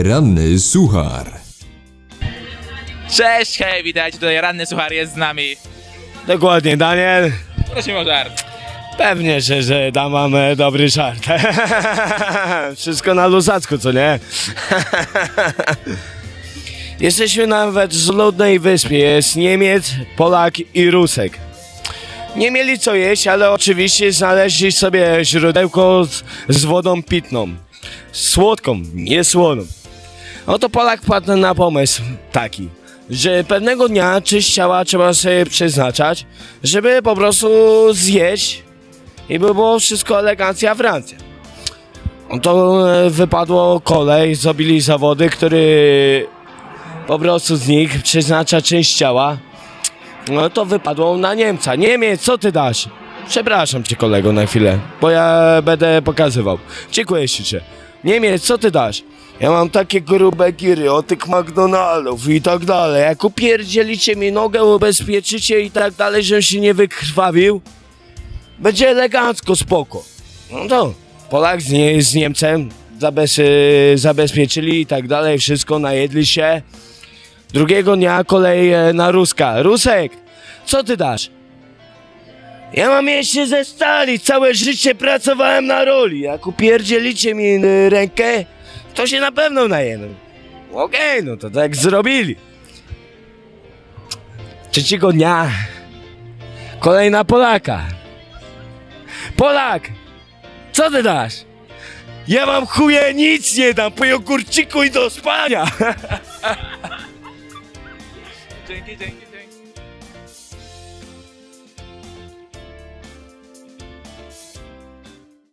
Ranny suchar. Cześć, hej, witajcie, tutaj ranny suchar jest z nami. Dokładnie, Daniel. Prosimy o żart. Pewnie, że, że dam wam e, dobry żart. Wszystko na luzacku, co nie? Jesteśmy nawet z ludnej wyspie. Jest Niemiec, Polak i Rusek. Nie mieli co jeść, ale oczywiście znaleźli sobie źródełko z, z wodą pitną. Słodką, nie słoną. Oto Polak padł na pomysł taki, że pewnego dnia czyść ciała trzeba sobie przeznaczać, żeby po prostu zjeść i by było wszystko elegancja Francja. To e, wypadło kolej, zrobili zawody, który po prostu z nich przeznacza część ciała. No to wypadło na Niemca. Niemiec, co ty dasz? Przepraszam cię kolego na chwilę, bo ja będę pokazywał. Dziękuję ślicznie. Niemiec, co ty dasz? Ja mam takie grube giry od tych McDonaldów i tak dalej. Jak upierdzielicie mi nogę, ubezpieczycie i tak dalej, żebym się nie wykrwawił, będzie elegancko, spoko. No to Polak z, nie, z Niemcem zabez, zabezpieczyli i tak dalej, wszystko, najedli się. Drugiego dnia kolej na Ruska. Rusek, co ty dasz? Ja mam jeszcze ze stali, całe życie pracowałem na roli. Jak upierdzielicie mi y, rękę, to się na pewno najem. Okej, no to tak zrobili. Trzeciego dnia kolejna Polaka. Polak, co ty dasz? Ja mam chuje nic nie dam, po jogurciku i do spania. Dzięki, dzięki.